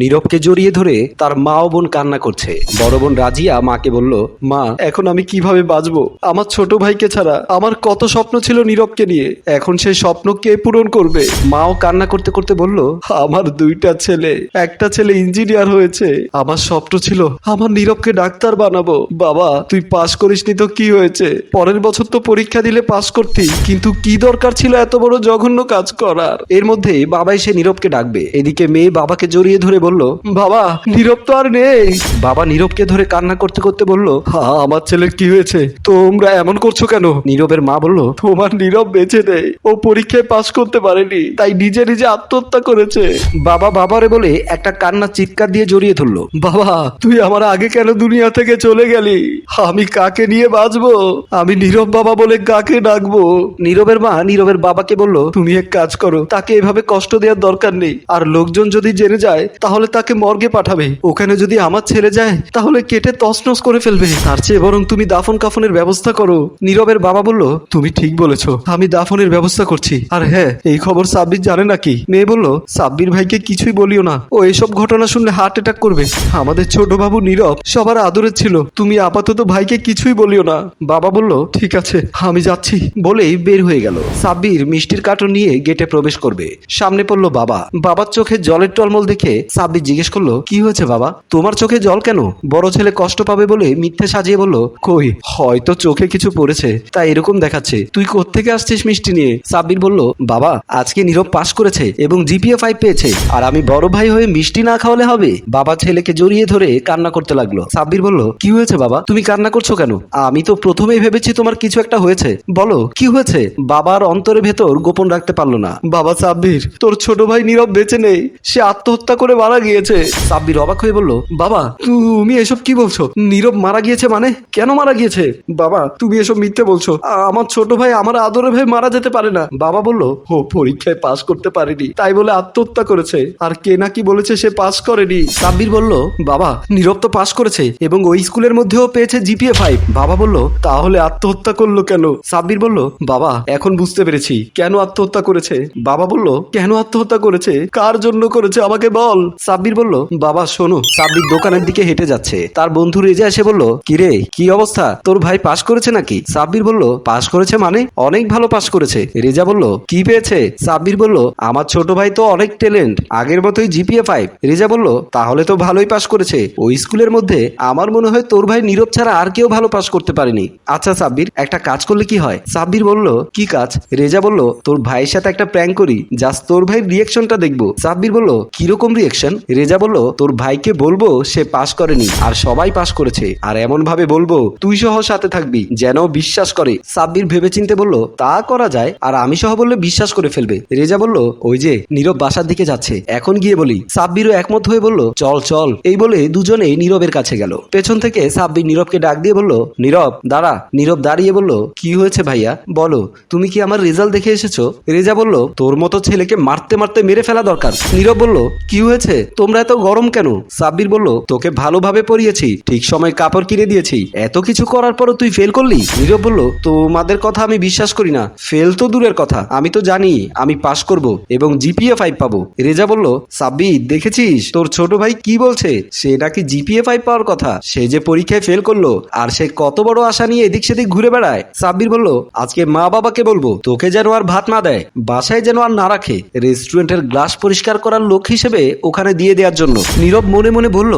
নীরবকে জড়িয়ে ধরে তার মা ও বোন কান্না করছে। বড় বোন রাজিয়া মাকে বলল, মা, এখন আমি কীভাবে বাঁচবো? আমার ছোট ভাইকে ছাড়া আমার কত স্বপ্ন ছিল নীরবকে নিয়ে। এখন সেই স্বপ্ন কে পূরণ করবে? মাও কান্না করতে করতে বলল, আমার দুইটা ছেলে, একটা ছেলে ইঞ্জিনিয়ার হয়েছে। আমার স্বপ্ন ছিল আমার নীরবকে ডাক্তার বানাবো। বাবা, তুই পাশ করিসনি তো কি হয়েছে? পরের বছর তো পরীক্ষা দিলে পাশ করতি, কিন্তু কি দরকার ছিল এত বড় জঘন্য কাজ করার? এর মধ্যে বাবা এসে নীরবকে ডাকবে। এদিকে মেয়ে বাবাকে জড়িয়ে ধরে বলল বাবা নীরব তো আর নেই। বাবা নীরবকে ধরে কান্না করতে করতে বলল "হা, আমার ছেলের কি হয়েছে? তোমরা এমন করছ কেন? নীরবের মা বলল তোমার নীরব বেঁচে নেই। ও পরীক্ষায় পাশ করতে পারেনি তাই নিজে নিজে আত্মহত্যা করেছে। বাবা বাবারে বলে একটা কান্না চিৎকার দিয়ে জড়িয়ে ধরলো বাবা তুই আমার আগে কেন দুনিয়া থেকে চলে গেলি? আমি কাকে নিয়ে বাঁচবো? আমি নীরব বাবা বলে কাকে ডাকবো? নীরবের মা নীরবের বাবাকে বলল তুমি এক কাজ করো তাকে এভাবে কষ্ট দেওয়ার দরকার নেই। আর লোকজন যদি জেনে যায় তাহলে তাকে মর্গে পাঠাবে। ওখানে যদি আমার ছেলে যায়, তাহলে কেটে তছনছ করে ফেলবে। তার চেয়ে বরং তুমি দাফন কাফনের ব্যবস্থা করো। নীরবের বাবা বলল, তুমি ঠিক বলেছ। আমি দাফনের ব্যবস্থা করছি। আর হ্যাঁ এই খবর সাব্বির জানে নাকি? মেয়ে বলল, সাব্বির ভাইকে কিছুই বলিও না। ও এসব ঘটনা শুনলে হার্ট অ্যাটাক করবে। আমাদের ছোট বাবু নীরব, সবার আদরের ছিল। তুমি আপাতত ভাইকে কিছুই বলিও না। বাবা বলল, ঠিক আছে, আমি যাচ্ছি। বলেই বের হয়ে গেল। সাব্বির মিষ্টির কার্টন নিয়ে গেটে প্রবেশ করবে। সামনে পড়ল বাবা। বাবার চোখে জলের টলমল দেখে সাব্বির জিজ্ঞেস করল, কি হয়েছে বাবা? তোমার চোখে জল কেন? বড় ছেলে কষ্ট পাবে বলে মিথ্যে সাজিয়ে বলল, কই, হয়তো চোখে কিছু পড়েছে, তাই এরকম দেখাচ্ছে। তুই কোত্থেকে আসছিস মিষ্টি নিয়ে? সাব্বির বলল, বাবা, আজকে নীরব পাশ করেছে এবং জিপিএ ফাইভ পেয়েছে, আর আমি বড় ভাই হয়ে মিষ্টি না খাওয়ালে হবে? বাবা ছেলেকে জড়িয়ে ধরে কান্না করতে লাগল। সাব্বির বলল, কি হয়েছে বাবা? তুমি কান্না করছ কেন? আমি তো প্রথমেই ভেবেছি তোমার কিছু একটা হয়েছে। বলো, কি হয়েছে? বাবার অন্তরের ভেতর গোপন রাখতে পারল না। বাবা সাব্বির, তোর ছোট ভাই নীরব বেঁচে নেই। সে আত্মহত্যা করে মারা গিয়েছে। সাব্বির অবাক হয়ে বলল, বাবা, তুমি এসব কি বলছো? নীরব মারা গিয়েছে মানে? কেন মারা গিয়েছে? বাবা, তুমি এসব মিথ্যে বলছো। আমার ছোট ভাই আমার আদরের ভাই মারা যেতে পারে না। বাবা বলল, ও, পরীক্ষায় পাশ করতে পারেনি। তাই বলে আত্মহত্যা করেছে। আর কে নাকি বলেছে সে পাশ করেনি। সাব্বির বলল, বাবা, নীরব তো পাশ করেছে এবং ওই স্কুলের মধ্যেও পেয়েছে জিপিএ ফাইভ। বাবা বলল, তাহলে আত্মহত্যা করল কেন? সাব্বির বলল, বাবা, এখন বুঝতে পেরেছি। কেন আত্মহত্যা করেছে? বাবা বলল, কেন আত্মহত্যা করেছে? কার জন্য করেছে আমাকে বল। সাব্বির বলল, বাবা, শোনো, সাব্বির দোকানের দিকে হেঁটে যাচ্ছে। তার বন্ধু রেজা এসে বলল, কিরে, কি অবস্থা? তোর ভাই পাশ করেছে নাকি? সাব্বির বলল পাশ করেছে মানে? অনেক ভালো পাশ করেছে। রেজা বলল, কি পেয়েছে? সাব্বির বলল, আমার ছোট ভাই তো অনেক ট্যালেন্ট, আগের মতোই জিপিএ ফাইভ। রেজা বলল, তাহলে তো ভালোই পাশ করেছে। ওই স্কুলের মধ্যে আমার মনে হয় তোর ভাই নীরব ছাড়া আর কেউ ভালো পাশ করতে পারেনি। আচ্ছা সাব্বির, একটা কাজ করলে কি হয়? সাব্বির বলল, কি কাজ? রেজা বলল, তোর ভাইয়ের সাথে একটা প্র্যাঙ্ক করি জাস্ট তোর ভাইয়ের রিয়েকশনটা দেখব। সাব্বির বলল, কীরকম রিয়েকশন রেজা বলল, তোর ভাইকে বলব, সে পাশ করেনি, আর সবাই পাশ করেছে। আর এমন ভাবে বলব, তুই সহ সাথে থাকবি, যেন বিশ্বাস করে। সাব্বির ভেবেচিন্তে বলল, তা করা যায়, আর আমি সহ বললে বিশ্বাস করে ফেলবে। রেজা বলল, ওই যে, নীরব বাসার দিকে যাচ্ছে, এখন গিয়ে বলি। সাব্বিরও একমত হয়ে বলল, চল চল। এই বলে দুজনে নীরবের কাছে গেল। পেছন থেকে সাব্বির নীরবকে ডাক দিয়ে বলল, নীরব, দাঁড়া। নীরব দাঁড়িয়ে বলল, কি হয়েছে ভাইয়া? বলো, তুমি কি আমার রেজাল্ট দেখে এসেছ? রেজা বলল, তোর মতো ছেলেকে মারতে মারতে মেরে ফেলা দরকার। নীরব বলল, কি হয়েছে? তোমরা এত গরম কেন? সাব্বির বলল, তোকে ভালোভাবে পড়িয়েছি ঠিক সময় কাপড় কিনে দিয়েছি। এত কিছু করার পরও তুই ফেল করলি? নীরব বলল, তোমাদের কথা আমি বিশ্বাস করি না। ফেল তো দূরের কথা। আমি তো জানি, আমি পাশ করব এবং জিপিএ ফাইভ পাবো। রেজা বলল সাব্বির দেখেছিস? তোর ছোট ভাই কি বলছে? সে নাকি জিপিএ ফাইভ পাওয়ার কথা। সে যে পরীক্ষায় ফেল করল, আর সে কত বড় আশা নিয়ে এদিক সেদিক ঘুরে বেড়ায়। সাব্বির বলল, আজকে মা বাবাকে বলব, তোকে যেন আর ভাত না দেয়, বাসায় যেন আর না রাখে। রেস্টুরেন্টের গ্লাস পরিষ্কার করার লোক হিসেবে ওখানে দিয়ে দেওয়ার জন্য। নীরব মনে মনে বলল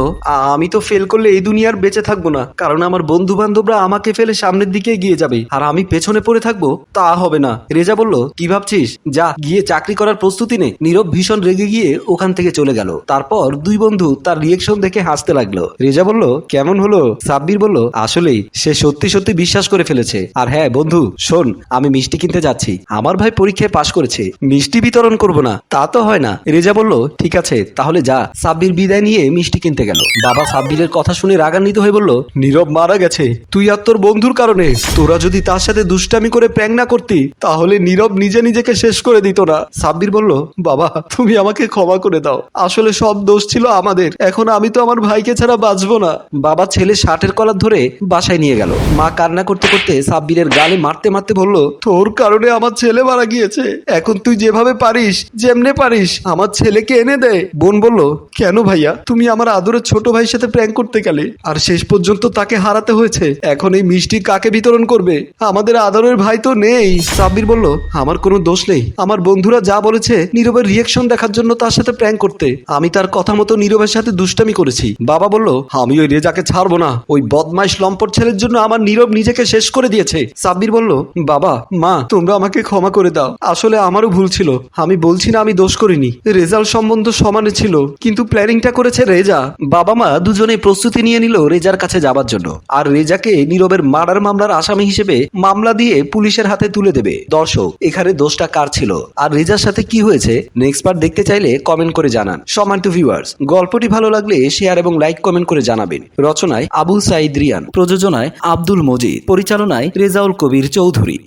আমি তো ফেল করলে এই দুনিয়ার বেঁচে থাকব না। কারণ আমার বন্ধু বান্ধবরা আমাকে ফেলে সামনের দিকে এগিয়ে যাবে। আর আমি পেছনে পড়ে থাকব, তা হবে না। রেজা বলল, কি ভাবছিস? যা, গিয়ে চাকরি করার প্রস্তুতি নে। নীরব ভীষণ রেগে গিয়ে ওখান থেকে চলে গেল। তারপর দুই বন্ধু তার রিয়েকশন দেখে হাসতে লাগল। রেজা বলল, কেমন হলো? সাব্বির বলল, আসলেই, সে সত্যি সত্যি বিশ্বাস করে ফেলেছে। আর হ্যাঁ বন্ধু, শোন, আমি মিষ্টি কিনতে যাচ্ছি। আমার ভাই পরীক্ষায় পাশ করেছে। মিষ্টি বিতরণ করব না, তা তো হয় না। রেজা বলল, ঠিক আছে, তাহলে যা সাব্বির বিদায় নিয়ে মিষ্টি কিনতে গেল। বাবা সাব্বিরের কথা শুনে রাগান্বিত হয়ে বলল, নীরব মারা গেছে। তুই আর তোর বন্ধুর কারণে। তোরা যদি তার সাথে দুষ্টামি করে প্র্যাং না করতি, তাহলে নীরব নিজে নিজেকে শেষ করে দিত না। সাব্বির বলল, বাবা, তুমি আমাকে ক্ষমা করে দাও। আসলে সব দোষ ছিল আমাদের। এখন আমি তো আমার ভাইকে ছাড়া বাঁচবো না। বাবা ছেলে শার্টের কলার ধরে বাসায় নিয়ে গেল। মা কান্না করতে করতে সাব্বিরের গালে মারতে মারতে বলল, তোর কারণে আমার ছেলে মারা গিয়েছে। এখন তুই যেভাবে পারিস, যেমনে পারিস, আমার ছেলেকে এনে দে। বোন বলল বলল, কেন ভাইয়া? তুমি আমার আদরের ছোট ভাইয়ের সাথে প্র্যাঙ্ক করতে গেলে। আর শেষ পর্যন্ত তাকে হারাতে হয়েছে। এখন এই মিষ্টি কাকে বিতরণ করবে? আমাদের আদরের ভাই তো নেই। সাব্বির বলল, আমার কোনো দোষ নেই। আমার বন্ধুরা যা বলেছে, নীরবের রিয়েকশন দেখার জন্য তার সাথে প্র্যাঙ্ক করতে। আমি তার কথা মতো নীরবের সাথে দুষ্টামি করেছি। বাবা বলল, আমি ওই রেজাকে ছাড়বো না। ওই বদমাইশ লম্পট ছেলের জন্য আমার নীরব নিজেকে শেষ করে দিয়েছে। সাব্বির বলল, বাবা, মা, তোমরা আমাকে ক্ষমা করে দাও। আসলে আমারও ভুল ছিল। আমি বলছি না আমি দোষ করিনি। রেজাল্ট সম্বন্ধ সমানে ছিল। কিন্তু প্ল্যানিংটা করেছে রেজা। বাবা মা দুজনে প্রস্তুতি নিয়ে নিল রেজার কাছে যাবার জন্য। আর রেজাকে নীরবের মার্ডার মামলার আসামি হিসেবে মামলা দিয়ে পুলিশের হাতে তুলে দেবে। দর্শক, এখানে দোষটা কার ছিল? আর রেজার সাথে কি হয়েছে? নেক্সট পার্ট দেখতে চাইলে কমেন্ট করে জানান। সম্মানিত ভিউয়ার্স গল্পটি ভালো লাগলে শেয়ার এবং লাইক কমেন্ট করে জানাবেন। রচনায় আবুল সাইদ রিয়ান, প্রযোজনায় আব্দুল মজিদ, পরিচালনায় রেজাউল কবির চৌধুরী।